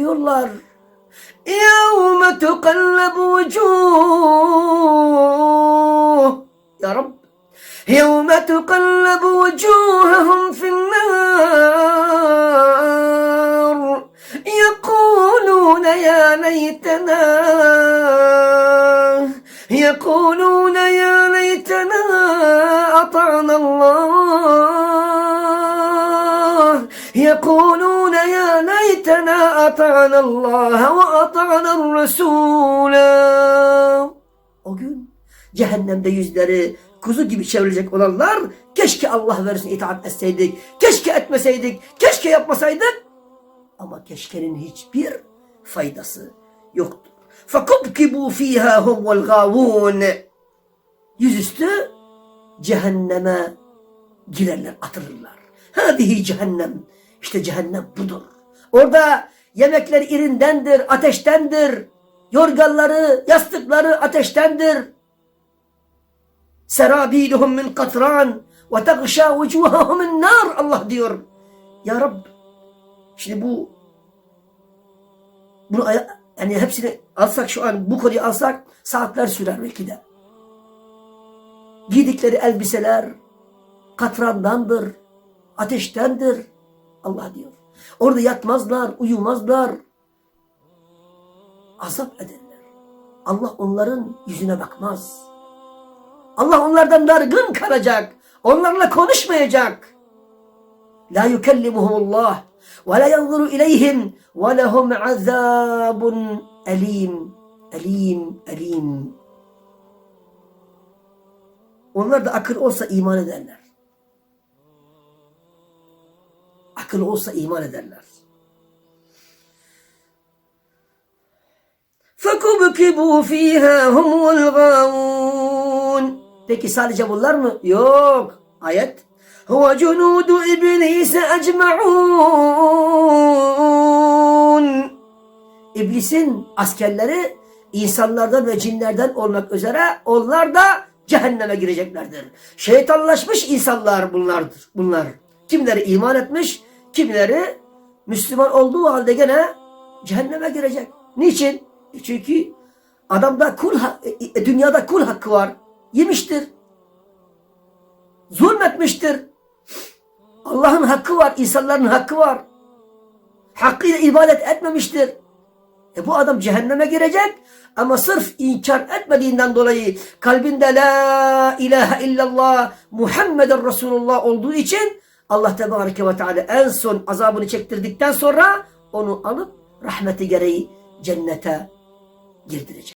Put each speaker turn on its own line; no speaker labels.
diyorlar. يَوْمَ تُقَلَّبُ وُجُوهُ. Ya Rab يَوْمَ تُقَلَّبُ وُجُوهَهُمْ فِي النَّارِ. يَقُولُونَ يَا لَيْتَنَا. يَقُولُونَ يَا لَيْتَنَا أَطَعْنَا اللَّهَ. يَقُولُونَ يَا لَيْتَنَا أَطَعْنَا اللَّهَ وَأَطَعْنَا الرَّسُولَ O gün cehennemde yüzleri kuzu gibi çevrilecek olanlar keşke Allah versin itaat etseydik, keşke etmeseydik, keşke yapmasaydık. Ama keşkenin hiçbir faydası yoktur. فَكُبْكِبُوا ف۪يهَا هُمْ وَالْغَاوُونَ Yüzüstü cehenneme girerler, atılırlar. Hadihi cehennem. İşte cehennem budur. Orada yemekler irindendir, ateştendir. Yorganları, yastıkları ateştendir. Serabiluhum min katran ve tegşâ vucuhahum nar Allah diyor. Ya Rab şimdi bu bunu yani hepsini alsak şu an bu konuyu alsak saatler sürer belki de. Giydikleri elbiseler katrandandır, ateştendir. Allah diyor. Orada yatmazlar, uyumazlar. Azap ederler. Allah onların yüzüne bakmaz. Allah onlardan dargın kalacak. Onlarla konuşmayacak. La yukellimuhumullah ve la yanzuru ileyhim ve lehum azabun elim. Elim, elim. Onlar da akıl olsa iman ederler. Akıl olsa iman ederler. فَكُبْكِبُوا ف۪يهَا هُمْ وَالْغَاوُونَ Peki sadece bunlar mı? Yok. Ayet. هُوَ جُنُودُ اِبْلِيسَ اَجْمَعُونَ İblisin askerleri insanlardan ve cinlerden olmak üzere onlar da cehenneme gireceklerdir. Şeytanlaşmış insanlar bunlardır. Bunlar. Kimleri iman etmiş, kimleri Müslüman olduğu halde gene cehenneme girecek. Niçin? E Çünkü adamda kul ha- e, e, dünyada kul hakkı var. Yemiştir. Zulmetmiştir. Allah'ın hakkı var, insanların hakkı var. Hakkıyla ibadet etmemiştir. E bu adam cehenneme girecek ama sırf inkar etmediğinden dolayı kalbinde la ilahe illallah Muhammeden Resulullah olduğu için Allah Tebareke ve Teala en son azabını çektirdikten sonra onu alıp rahmeti gereği cennete girdirecek.